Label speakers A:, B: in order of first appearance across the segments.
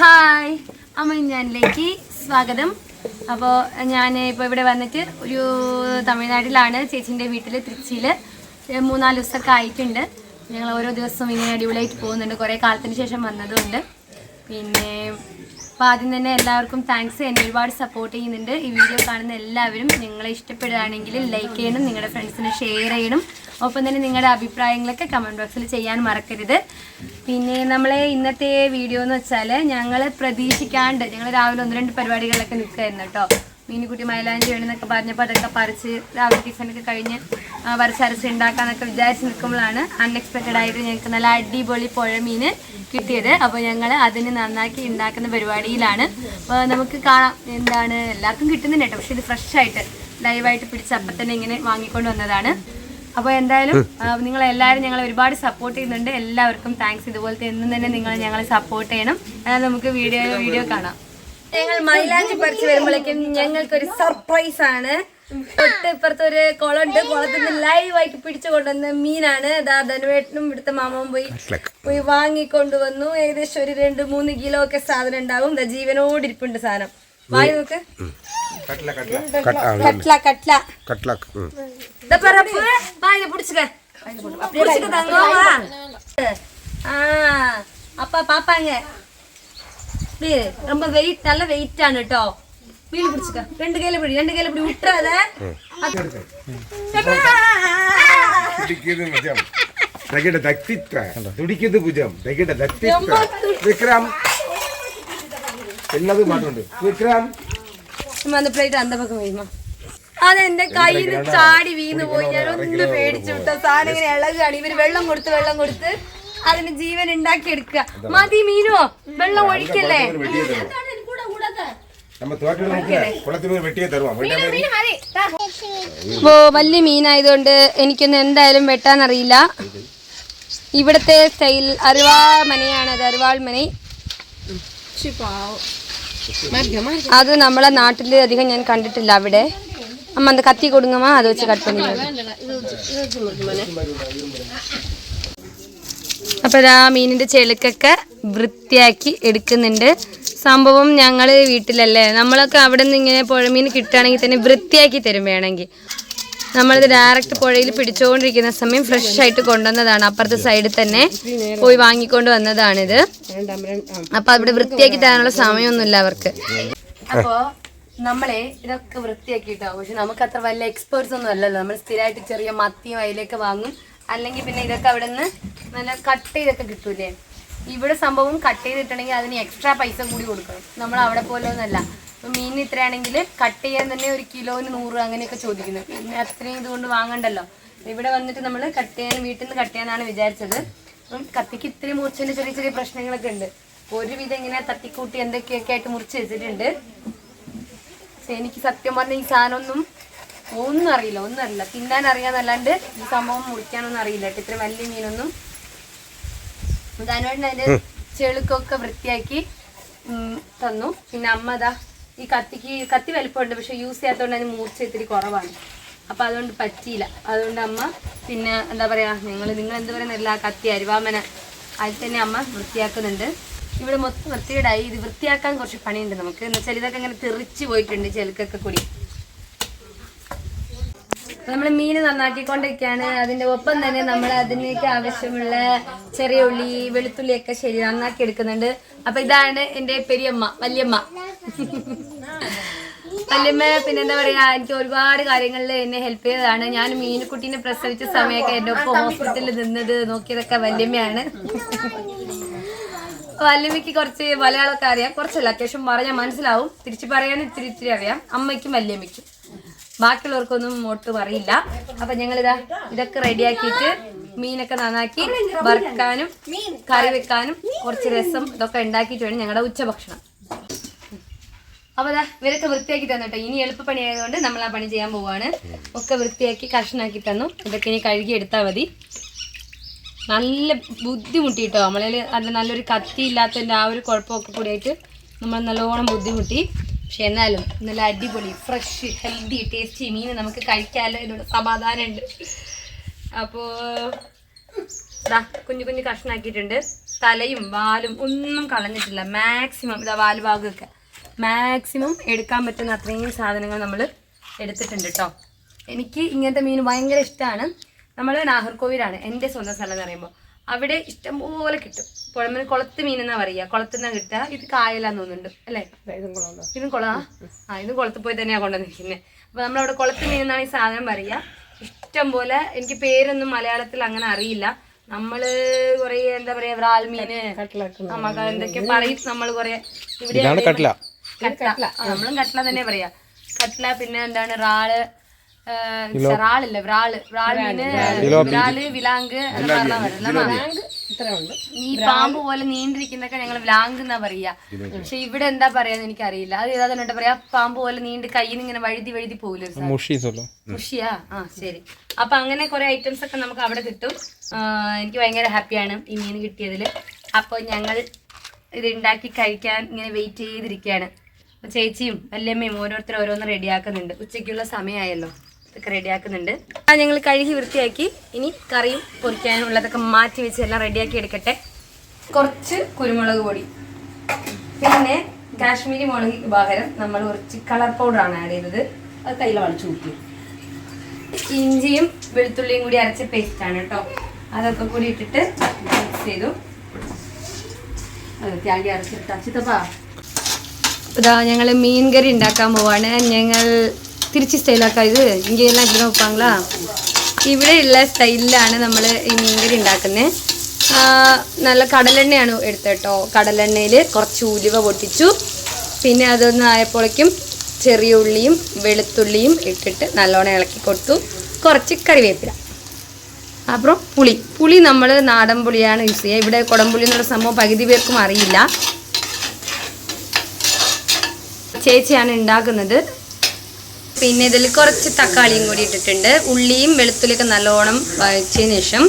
A: Hi. അമ്മ ഞാനിലേക്ക് സ്വാഗതം. അപ്പോൾ ഞാൻ ഇപ്പോൾ ഇവിടെ വന്നിട്ട് ഒരു തമിഴ്നാട്ടിലാണ് ചേച്ചീന്റെ വീട്ടിൽ തിരുച്ചിയിൽ മൂന്നാൽ ദിവസമൊക്കെ ആയിട്ടുണ്ട്. ഞങ്ങൾ ഓരോ ദിവസവും ഇങ്ങനെ അടിപൊളിയായിട്ട് പോകുന്നുണ്ട്. കുറേ കാലത്തിന് ശേഷം വന്നതുകൊണ്ട്. പിന്നെ അപ്പോൾ ആദ്യം തന്നെ എല്ലാവർക്കും താങ്ക്സ് എന്നെ ഒരുപാട് സപ്പോർട്ട് ചെയ്യുന്നുണ്ട്. ഈ വീഡിയോ കാണുന്ന എല്ലാവരും നിങ്ങളെ ഇഷ്ടപ്പെടുകയാണെങ്കിൽ ലൈക്ക് ചെയ്യണം നിങ്ങളുടെ ഫ്രണ്ട്സിന് ഷെയർ ചെയ്യണം. ഒപ്പം തന്നെ നിങ്ങളുടെ അഭിപ്രായങ്ങളൊക്കെ കമന്റ് ബോക്സിൽ ചെയ്യാൻ മറക്കരുത്. പിന്നെ നമ്മളെ ഇന്നത്തെ വീഡിയോ എന്ന് വെച്ചാൽ ഞങ്ങൾ പ്രതീക്ഷിക്കാണ്ട് ഞങ്ങൾ രാവിലെ ഒന്ന് രണ്ട് പരിപാടികളൊക്കെ നിൽക്കുമായിരുന്നു കേട്ടോ. മീനുകുട്ടി മൈലാഞ്ചി വേണമെന്നൊക്കെ പറഞ്ഞപ്പോൾ അതൊക്കെ പറിച്ച് രാവിലെ ടിഫിനൊക്കെ കഴിഞ്ഞ് വരച്ചരച്ച് ഉണ്ടാക്കാന്നൊക്കെ വിചാരിച്ച് നിൽക്കുമ്പോഴാണ് അൺഎക്സ്പെക്റ്റഡ് ആയിട്ട് ഞങ്ങൾക്ക് നല്ല അടിപൊളി പുഴമീൻ കിട്ടിയത്. അപ്പോൾ ഞങ്ങൾ അതിന് നന്നാക്കി ഉണ്ടാക്കുന്ന പരിപാടിയിലാണ്. അപ്പോൾ നമുക്ക് കാണാം എന്താണ്. എല്ലാവർക്കും കിട്ടുന്നില്ല കേട്ടോ. പക്ഷേ ഇത് ഫ്രഷ് ആയിട്ട് ലൈവായിട്ട് പിടിച്ച് അപ്പം തന്നെ ഇങ്ങനെ വാങ്ങിക്കൊണ്ട് വന്നതാണ്. അപ്പോൾ എന്തായാലും നിങ്ങൾ എല്ലാവരും ഞങ്ങളെ ഒരുപാട് സപ്പോർട്ട് ചെയ്യുന്നുണ്ട്. എല്ലാവർക്കും താങ്ക്സ് ഇതുപോലത്തെ എന്നും തന്നെ നിങ്ങൾ ഞങ്ങളെ സപ്പോർട്ട് ചെയ്യണം. എന്നാൽ നമുക്ക് വീഡിയോ വീഡിയോ കാണാം. ഞങ്ങൾ മൈലാഞ്ചി പറിച്ചു വരുമ്പോഴേക്കും ഞങ്ങൾക്കൊരു സർപ്രൈസ് ആണ്. തൊട്ട് ഇപ്പുറത്ത് ഒരു കുളമുണ്ട് കുളത്തിൽ നിന്ന് ലൈവായിട്ട് പിടിച്ചു കൊണ്ടുവന്ന മീനാണ് ദാ ധനുവേട്ടനും ഇവിടുത്തെ മാമവും പോയി പോയി വാങ്ങിക്കൊണ്ടുവന്നു ഏകദേശം ഒരു രണ്ട് മൂന്ന് കിലോ ഒക്കെ സാധനം ഉണ്ടാവും ദാ ജീവനോടിരിപ്പുണ്ട് സാധനം വായി നോക്ക്
B: കട്ട്ല കട്ട്ല
A: കട്ട്ല കട്ട്ല
B: கட்லாக் ம்
A: இந்த பரப்பு வாங்க புடிச்சுக்க புடிச்சுக்க தங்கம்மா ஆ அப்பா பாப்பாங்க இப்படி ரொம்ப வெயிட் நல்ல வெயிட்டான കേട്ടോ மீன் பிடிச்சுக்க ரெண்டு கையில பிடி ரெண்டு கையில பிடி விட்டுறாத
B: തുടിക്കുന്നത് ഭുജം തകിട ദക്തിത്വ തുടിക്കുന്നത് ഭുജം തകിട ദക്തിത്വ വിക്രം എന്നത് മാറ്റുണ്ട് വിക്രം
A: അമ്മ அந்த പ്ലേറ്റ് அந்த പക്കം വരുമ്പോ അതെന്റെ കയ്യിൽ നിന്ന് ചാടി വീണ് പോയി ഞാൻ ഒന്ന് പേടിച്ചു വിട്ട സാധനം ഇങ്ങനെ ഇളകുകയാണ് ഇവര് വെള്ളം കൊടുത്ത് വെള്ളം കൊടുത്ത് അതിന് ജീവൻ ഉണ്ടാക്കി എടുക്കുക മതി മീനോ വെള്ളം ഒഴിക്കല്ലേ
B: വെട്ടിയെ തരുവാം നമ്മ കുളത്തിൽ നിന്ന്
A: വലിയ മീനായതുകൊണ്ട് എനിക്കൊന്നും എന്തായാലും വെട്ടാൻ അറിയില്ല ഇവിടുത്തെ സ്റ്റൈൽ അരുവാൾ മനയാണ് അത് അരുവാൾ മനി അത് നമ്മളെ നാട്ടിൽ അധികം ഞാൻ കണ്ടിട്ടില്ല അവിടെ. അമ്മ അത് കത്തി കൊടുങ്ങമാ അത് വെച്ച് കട്ട് പണി അപ്പോൾ ആ മീനിന്റെ ചെളുക്കൊക്കെ വൃത്തിയാക്കി എടുക്കുന്നുണ്ട്. സംഭവം ഞങ്ങൾ വീട്ടിലല്ലേ? നമ്മളൊക്കെ അവിടെ നിന്ന് ഇങ്ങനെ പുഴമീൻ കിട്ടുകയാണെങ്കിൽ തന്നെ വൃത്തിയാക്കി തരും വേണമെങ്കിൽ. നമ്മളിത് ഡയറക്റ്റ് പുഴയിൽ പിടിച്ചുകൊണ്ടിരിക്കുന്ന സമയം ഫ്രഷ് ആയിട്ട് കൊണ്ടുവന്നതാണ്. അപ്പുറത്തെ സൈഡിൽ തന്നെ പോയി വാങ്ങിക്കൊണ്ട് വന്നതാണിത്. അപ്പൊ അവിടെ വൃത്തിയാക്കി തരാനുള്ള സമയമൊന്നുമില്ല അവർക്ക്. അപ്പോ നമ്മളെ ഇതൊക്കെ വൃത്തിയാക്കിയിട്ടാവും. പക്ഷെ നമുക്ക് അത്ര വലിയ എക്സ്പേർട്സ് ഒന്നും അല്ലല്ലോ. നമ്മൾ സ്ഥിരമായിട്ട് ചെറിയ മത്തിയും അതിലേക്ക് വാങ്ങും. അല്ലെങ്കിൽ പിന്നെ ഇതൊക്കെ അവിടെ നിന്ന് നല്ല കട്ട് ചെയ്തൊക്കെ കിട്ടൂലേ? ഇവിടെ സംഭവം കട്ട് ചെയ്തിട്ടുണ്ടെങ്കിൽ അതിന് എക്സ്ട്രാ പൈസ കൂടി കൊടുക്കണം. നമ്മൾ അവിടെ പോലെ ഒന്നല്ല മീൻ ഇത്രയാണെങ്കിൽ കട്ട് ചെയ്യാൻ തന്നെ ഒരു കിലോന് നൂറ് അങ്ങനെയൊക്കെ ചോദിക്കുന്നു. പിന്നെ അത്രയും ഇതുകൊണ്ട് വാങ്ങണ്ടല്ലോ. ഇവിടെ വന്നിട്ട് നമ്മൾ കട്ട് ചെയ്യാൻ വീട്ടിൽ നിന്ന് കട്ട് ചെയ്യാനാണ് വിചാരിച്ചത്. അപ്പം കത്തിക്ക് ഇത്തിരി മുറിച്ചതിന്റെ ചെറിയ ചെറിയ പ്രശ്നങ്ങളൊക്കെ ഉണ്ട്. ഒരുവിധം ഇങ്ങനെ തട്ടിക്കൂട്ടി എന്തൊക്കെയൊക്കെ ആയിട്ട് മുറിച്ച് വെച്ചിട്ടുണ്ട്. പക്ഷെ എനിക്ക് സത്യം പറഞ്ഞ ഈ സാധനമൊന്നും ഒന്നും അറിയില്ല. ഒന്നും അറിയില്ല. തിന്നാൻ അറിയാന്നല്ലാണ്ട് ഈ സംഭവം മുറിക്കാനൊന്നും അറിയില്ല. ഇത്ര വലിയ മീനൊന്നും ധനുവേട്ടൻ അതിന്റെ ചെളുക്കൊക്കെ വൃത്തിയാക്കി തന്നു. പിന്നെ അമ്മ അതാ ഈ കത്തിക്ക് കത്തി വലിപ്പമുണ്ട് പക്ഷെ യൂസ് ചെയ്യാത്തതുകൊണ്ട് അതിന് മൂർച്ച ഇത്തിരി കുറവാണ്. അപ്പൊ അതുകൊണ്ട് പറ്റിയില്ല. അതുകൊണ്ട് അമ്മ പിന്നെ എന്താ പറയാ നിങ്ങൾ നിങ്ങൾ എന്ത് പറയുന്നില്ല കത്തി അരിവാമന അതിൽ തന്നെ അമ്മ വൃത്തിയാക്കുന്നുണ്ട്. ഇവിടെ മൊത്തം വൃത്തികേടായി. ഇത് വൃത്തിയാക്കാൻ കുറച്ച് പണിയുണ്ട് നമുക്ക്. എന്ന് വെച്ചാൽ ഇതൊക്കെ ഇങ്ങനെ തെറിച്ച് പോയിട്ടുണ്ട് ചെലുക്കൊക്കെ കൂടി. നമ്മൾ മീൻ നന്നാക്കിക്കൊണ്ടിരിക്കുകയാണ് അതിന്റെ ഒപ്പം തന്നെ നമ്മൾ അതിനേക്ക് ആവശ്യമുള്ള ചെറിയ ഉള്ളി വെളുത്തുള്ളി ഒക്കെ ശരി നന്നാക്കി എടുക്കുന്നുണ്ട്. അപ്പൊ ഇതാണ് എന്റെ പെരിയമ്മ വല്യമ്മ. വല്യമ്മ പിന്നെ എന്താ പറയാ എനിക്ക് ഒരുപാട് കാര്യങ്ങളിൽ എന്നെ ഹെൽപ്പ് ചെയ്തതാണ്. ഞാൻ മീനുക്കുട്ടീനെ പ്രസവിച്ച സമയമൊക്കെ എന്റെ ഒപ്പം ഹോസ്പിറ്റലിൽ നിന്നത് നോക്കിയതൊക്കെ വല്യമ്മയാണ്. വല്യമ്മയ്ക്ക് കുറച്ച് മലയാളമൊക്കെ അറിയാം. കുറച്ചല്ല അത്യാവശ്യം പറഞ്ഞാൽ മനസ്സിലാവും. തിരിച്ചു പറയാൻ ഇത്തിരി ഇത്തിരി അറിയാം. അമ്മയ്ക്കും വല്യമ്മയ്ക്കും. ബാക്കിയുള്ളവർക്കൊന്നും ഒട്ടും അറിയില്ല. അപ്പൊ ഞങ്ങളിതാ ഇതൊക്കെ റെഡിയാക്കിയിട്ട് മീനൊക്കെ നന്നാക്കി വറുക്കാനും കറി വെക്കാനും കുറച്ച് രസം ഇതൊക്കെ ഉണ്ടാക്കിയിട്ട് വേണം ഞങ്ങളുടെ ഉച്ചഭക്ഷണം. അപ്പൊ അതാ ഇവരൊക്കെ വൃത്തിയാക്കി തന്നിട്ടോ ഇനി എളുപ്പപ്പണി ആയതുകൊണ്ട് നമ്മൾ ആ പണി ചെയ്യാൻ പോവാണ്. ഒക്കെ വൃത്തിയാക്കി കഷ്ണാക്കി തന്നു. ഇതൊക്കെ ഇനി കഴുകി എടുത്താൽ മതി. നല്ല ബുദ്ധിമുട്ടി കേട്ടോ. നമ്മളതിൽ നല്ല നല്ലൊരു കത്തി ഇല്ലാത്തതിന്റെ ആ ഒരു കുഴപ്പമൊക്കെ കൂടിയായിട്ട് നമ്മൾ നല്ലോണം ബുദ്ധിമുട്ടി. പക്ഷെ എന്നാലും നല്ല അടിപൊളി ഫ്രഷ് ഹെൽത്തി ടേസ്റ്റി മീൻ നമുക്ക് കഴിക്കാമല്ലോ എന്നോട് സമാധാനമുണ്ട്. അപ്പോൾ കുഞ്ഞു കുഞ്ഞു കഷ്ണാക്കിയിട്ടുണ്ട്. തലയും വാലും ഒന്നും കളഞ്ഞിട്ടില്ല. മാക്സിമം ഇതാ വാൽ ഭാഗമൊക്കെ. മാക്സിമം എടുക്കാൻ പറ്റുന്ന അത്രയും സാധനങ്ങൾ നമ്മൾ എടുത്തിട്ടുണ്ട് കേട്ടോ എനിക്ക് ഇങ്ങനത്തെ മീൻ ഭയങ്കര ഇഷ്ടമാണ് നമ്മൾ നാഹർകോവിലാണ്. എന്റെ സ്വന്തം സ്ഥലം എന്ന് പറയുമ്പോൾ അവിടെ ഇഷ്ടംപോലെ കിട്ടും. പുഴമീൻ കുളത്ത് മീൻ എന്നാ പറയുക. കുളത്തുനിന്നാ കിട്ടുക. ഇത് കായലാന്ന് തോന്നുന്നുണ്ട്. അല്ലേ? ഇതും കുളാ ആ ഇതും കുളത്ത് പോയി തന്നെയാ കൊണ്ടുവന്നിരിക്കുന്നത് അപ്പൊ നമ്മളവിടെ കുളത്ത് മീൻ എന്നാണ് ഈ സാധനം പറയുക. ഇഷ്ടംപോലെ എനിക്ക് പേരൊന്നും മലയാളത്തിൽ അങ്ങനെ അറിയില്ല. നമ്മൾ കൊറേ എന്താ പറയാ വ്രാൽ മീന് നമുക്ക് എന്തൊക്കെ പറയും നമ്മൾ കൊറേ ഇവിടെ കട്ട. നമ്മളും കട്ട തന്നെ പറയാ. കട്ട പിന്നെ എന്താണ് റാൾ റാളില്ല വ്രാൾ വ്രാൽ മീന് വ്രാൽ വിലാങ്ക് എന്ന് പറഞ്ഞാ വരുന്നത്. ഈ പാമ്പ് പോലെ നീണ്ടിരിക്കുന്നൊക്കെ ഞങ്ങൾ വ്ലാങ്ക് എന്നാ പറയാ. പക്ഷെ ഇവിടെ എന്താ പറയാന്ന് എനിക്കറിയില്ല. അത് ഏതാ തന്നെ പറയാ? പാമ്പ് പോലെ നീണ്ട് കയ്യിൽ നിന്ന് ഇങ്ങനെ വഴുതി വഴുതി പോകില്ല മുഷിയാ? ആ ശരി. അപ്പൊ അങ്ങനെ കുറെ ഐറ്റംസ് ഒക്കെ നമുക്ക് അവിടെ കിട്ടും. എനിക്ക് ഭയങ്കര ഹാപ്പിയാണ് ഈ മീൻ കിട്ടിയതിൽ അപ്പോൾ ഞങ്ങൾ ഇത് ഉണ്ടാക്കി കഴിക്കാൻ ഇങ്ങനെ വെയിറ്റ് ചെയ്തിരിക്കുകയാണ് ചേച്ചിയും വല്യമ്മയും ഓരോരുത്തരും ഓരോന്ന് റെഡിയാക്കുന്നുണ്ട് ഉച്ചയ്ക്കുള്ള സമയമായല്ലോ ഇതൊക്കെ റെഡിയാക്കുന്നുണ്ട്. ആ ഞങ്ങൾ കഴുകി വൃത്തിയാക്കി. ഇനി കറിയും പൊരിക്കാനുള്ളതൊക്കെ മാറ്റി വെച്ച് എല്ലാം റെഡിയാക്കി എടുക്കട്ടെ. കുറച്ച് കുരുമുളക് പൊടി. പിന്നെ കാശ്മീരി മുളക് പകരം നമ്മൾ കുറച്ച് കളർ പൗഡറാണ് ആഡ് ചെയ്തത്. അത് കയ്യിൽ വളച്ചു കൂട്ടി. ഇഞ്ചിയും വെളുത്തുള്ളിയും കൂടി അരച്ച പേസ്റ്റ് ആണ് കേട്ടോ. അതൊക്കെ കൂടി ഇട്ടിട്ട് മിക്സ് ചെയ്തു. ത്യാഗി അരച്ചിട്ട് അച്ചിത്തപ്പാ ഇതാ ഞങ്ങൾ മീൻ കറി ഉണ്ടാക്കാൻ പോവാണ്. ഞങ്ങൾ തിരിച്ച് സ്റ്റൈലാക്കാം. ഇത് ഇങ്ങെല്ലാം ഇവിടെ നോക്കാങ്ങളാ ഇവിടെയുള്ള സ്റ്റൈലിലാണ് നമ്മൾ ഈ മീൻകറി ഉണ്ടാക്കുന്നത് നല്ല കടലെണ്ണയാണ് എടുത്തേട്ടോ. കടലെണ്ണയിൽ കുറച്ച് ഉലുവ പൊട്ടിച്ചു. പിന്നെ അതൊന്ന് ആയപ്പോഴേക്കും ചെറിയ ഉള്ളിയും വെളുത്തുള്ളിയും ഇട്ടിട്ട് നല്ലോണം ഇളക്കി കൊടുത്തു. കുറച്ച് കറിവേപ്പില. അപ്പുറം പുളി. പുളി നമ്മൾ നാടൻ പുളിയാണ് യൂസ് ചെയ്യുക. ഇവിടെ കുടംപുളി എന്നുള്ള സംഭവം പകുതി പേർക്കും അറിയില്ല. ചേച്ചിയാണ് ഉണ്ടാക്കുന്നത്. പിന്നെ ഇതിൽ കുറച്ച് തക്കാളിയും കൂടി ഇട്ടിട്ടുണ്ട്. ഉള്ളിയും വെളുത്തുള്ളിയൊക്കെ നല്ലോണം വഴച്ചതിന് ശേഷം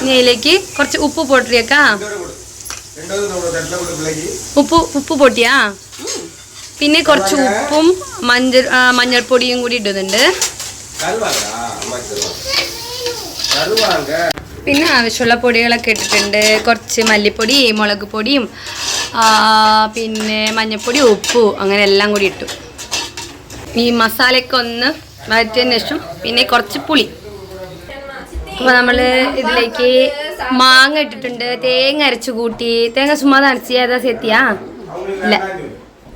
A: ഇനി അതിലേക്ക് കുറച്ച് ഉപ്പ് പൊട്ടിയേക്കാ. ഉപ്പ് ഉപ്പ് പൊട്ടിയാ? പിന്നെ കുറച്ച് ഉപ്പും മഞ്ഞൾ മഞ്ഞൾപ്പൊടിയും കൂടി ഇടുന്നുണ്ട്. പിന്നെ ആവശ്യമുള്ള പൊടികളൊക്കെ ഇട്ടിട്ടുണ്ട്. കുറച്ച് മല്ലിപ്പൊടി മുളക് പൊടിയും പിന്നെ മഞ്ഞൾപ്പൊടി ഉപ്പും അങ്ങനെ എല്ലാം കൂടി ഇട്ടു. ഈ മസാലയൊക്കെ ഒന്ന് വഴറ്റിയതിന് ശേഷം പിന്നെ കുറച്ച് പുളി. അപ്പോൾ നമ്മൾ ഇതിലേക്ക് മാങ്ങ ഇട്ടിട്ടുണ്ട്. തേങ്ങ അരച്ചു കൂട്ടി. തേങ്ങ ചുമ്മാ ഏതാ സെത്തിയാ? ഇല്ല.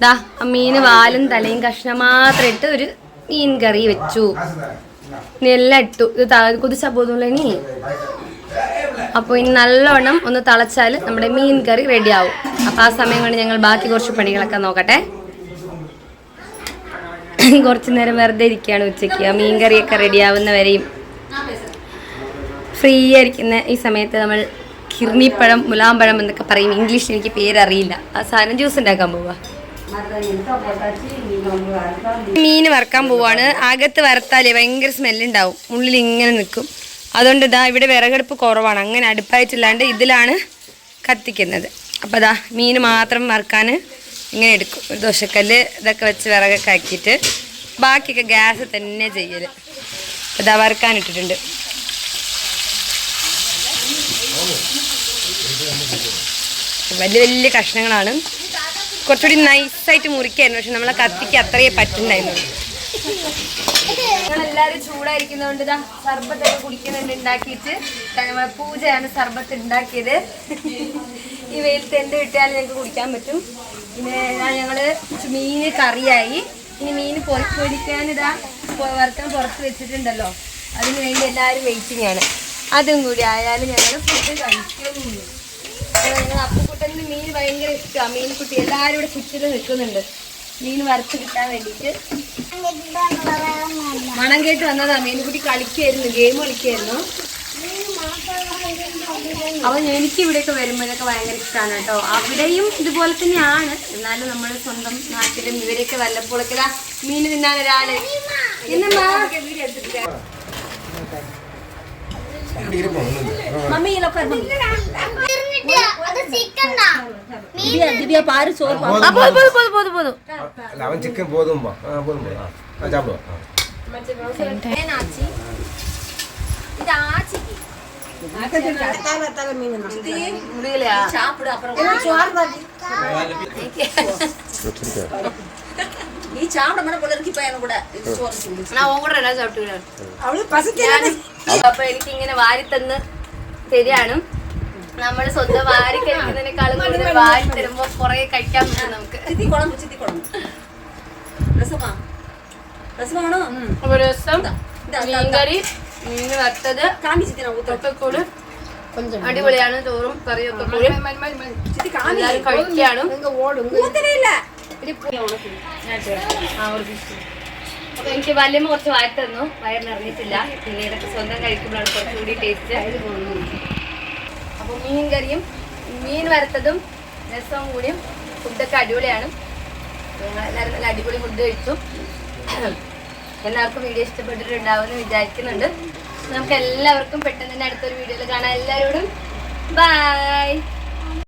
A: ദാ മീന് വാലും തലയും കഷ്ണം മാത്രം ഇട്ട് ഒരു മീൻ കറി വെച്ചു. എല്ലാം ഇട്ടു. ഇത് കുതിച്ചാ പോകുന്നില്ല ഇനി? അപ്പോൾ ഇനി നല്ലോണം ഒന്ന് തളച്ചാൽ നമ്മുടെ മീൻ കറി റെഡിയാവും അപ്പോൾ ആ സമയം കൊണ്ട് ഞങ്ങൾ ബാക്കി കുറച്ച് പണികളൊക്കെ നോക്കട്ടെ. കുറച്ച് നേരം വെറുതെ ഇരിക്കുകയാണ് ഉച്ചയ്ക്ക്. ആ മീൻ കറിയൊക്കെ റെഡി ആവുന്നവരെയും ഫ്രീ ആയിരിക്കുന്ന ഈ സമയത്ത് നമ്മൾ കിർണിപ്പഴം മുലാമ്പഴം എന്നൊക്കെ പറയും. ഇംഗ്ലീഷിൽ എനിക്ക് പേരറിയില്ല. ആ സാധനം ജ്യൂസ് ഉണ്ടാക്കാൻ പോവാ. മീൻ വറക്കാൻ പോവാണ്. അകത്ത് വറുത്താലേ ഭയങ്കര സ്മെല്ലുണ്ടാവും ഉള്ളിൽ ഇങ്ങനെ നിൽക്കും. അതുകൊണ്ട് ഇതാ ഇവിടെ വിറകടുപ്പ് കുറവാണ്. അങ്ങനെ അടുപ്പായിട്ടില്ലാണ്ട് ഇതിലാണ് കത്തിക്കുന്നത്. അപ്പോൾ അതാ മീൻ മാത്രം വറുക്കാൻ ഇങ്ങനെ എടുക്കും. ഒരു ദോശക്കല്ല് ഇതൊക്കെ വെച്ച് വിറകൊക്കെ ആക്കിയിട്ട് ബാക്കിയൊക്കെ ഗ്യാസ് തന്നെ ചെയ്യൽ ഇതാ വറുക്കാനിട്ടിട്ടുണ്ട് വലിയ വലിയ കഷ്ണങ്ങളാണ്. കുറച്ചുകൂടി നൈസായിട്ട് മുറിക്കായിരുന്നു. പക്ഷെ നമ്മളെ കത്തിക്ക് അത്രയേ പറ്റുന്നുണ്ടായിരുന്നു. ഞങ്ങളെല്ലാവരും ചൂടായിരിക്കുന്നതുകൊണ്ട് ഇതാ സർബത്തൊക്കെ കുടിക്കുന്നുണ്ട്. ഉണ്ടാക്കിയിട്ട് പൂജയാണ് സർബത്ത് ഉണ്ടാക്കിയത്. ഈ വെയിലത്ത് എന്ത് കിട്ടിയാലും ഞങ്ങൾക്ക് കുടിക്കാൻ പറ്റും. പിന്നെ ഞങ്ങൾ മീൻ കറിയായി. ഇനി മീൻ പുറത്ത് പൊടിക്കാനിടാ വറുക്കാൻ പുറത്ത് വെച്ചിട്ടുണ്ടല്ലോ. അതിന് വേണ്ടി എല്ലാവരും വെയിറ്റിംഗ് ആണ്. അതും കൂടി ആയാലും ഞങ്ങൾ ഫുഡ് കഴിക്കുന്നു ഞങ്ങൾ അപ്പുക്കുട്ടന് മീൻ ഭയങ്കര ഇഷ്ടമാണ് മീൻ കുട്ടി എല്ലാവരും ഇവിടെ ചുറ്റിൽ നിൽക്കുന്നുണ്ട്. മീൻ വറുത്ത് കിട്ടാൻ വേണ്ടിയിട്ട്. മണം കേട്ട് വന്നതാ. മീൻകുട്ടി കളിക്കായിരുന്നു ഗെയിം കളിക്കായിരുന്നു അപ്പൊ എനിക്ക് ഇവിടെയൊക്കെ വരുമ്പോഴൊക്കെ ഭയങ്കര ഇഷ്ടമാണ് കേട്ടോ അവിടെയും ഇതുപോലെ തന്നെയാണ് എന്നാലും നമ്മൾ സ്വന്തം നാട്ടിലും ഇവരെയൊക്കെ വല്ലപ്പോഴൊക്കെ ദാ മീൻ തിന്നാൻ ഒരാള് എന്നമ്മാ
B: இப்படி இருக்கும் ஒண்ணுங்க.
A: ആ, പോതു, പോതു, പോതു, പോതു, പോതു.
B: இல்ல, அவன் சிக்கன் போதும்பா ஆ, போதும் போதும் ஆ. ஆ, சாப்பிடுவோம் ஆ.
A: ഇത് ആച്ചിക്ക് முடியலையா
C: சாப்பிடு அப்புறம் நீ சாப்பிட மாட்டே போல இருக்கு இப்ப எனக்கு கூட இது சோறு சொல்லு
A: நான் உங்க கூட என்ன சாப்பிட்டுக்கிறேன்
C: അവള് പസിക്കാണ്
A: അപ്പൊ എനിക്ക് ഇങ്ങനെ വാരി തന്ന് തരികയാണ് നമ്മള് സ്വന്തം വാരി കഴിക്കുന്നതിനേക്കാളും കൂടുതൽ വാരി തരുമ്പോ കൊറേ കഴിക്കാൻ പറ്റും നമുക്ക്
C: ചിത്തി കുളമ്പ് ചിത്തി കുളമ്പ് രസമാ രസമാണോ
A: അപ്പൊ രസം
C: ഇതാ, ഇതാ, ഇതാ.
A: മീൻകറി മീൻ വറുത്തത് ഒക്കെ അടിപൊളിയാണ് ചോറും കറിയും ഒക്കെ കൂടി എല്ലാവരും കഴിക്കുകയാണ് എനിക്ക് വല്യമ്മ കുറച്ച് വാരി തന്നു. വയറിനിറങ്ങിയിട്ടില്ല പിന്നെ ഇതൊക്കെ സ്വന്തം കഴിക്കുമ്പോഴാണ് കുറച്ചുകൂടി ടേസ്റ്റ് അപ്പൊ മീൻ കറിയും മീൻ വറുത്തതും രസവും കൂടിയും ഫുഡൊക്കെ അടിപൊളിയാണ്. എല്ലാവരും നല്ല അടിപൊളി ഫുഡ് കഴിച്ചു. എല്ലാവർക്കും വീഡിയോ ഇഷ്ടപ്പെട്ടിട്ടുണ്ടാവുമെന്ന് വിചാരിക്കുന്നുണ്ട്. നമുക്ക് എല്ലാവർക്കും പെട്ടെന്ന് തന്നെ അടുത്തൊരു വീഡിയോയിൽ കാണാം. എല്ലാവരോടും ബൈ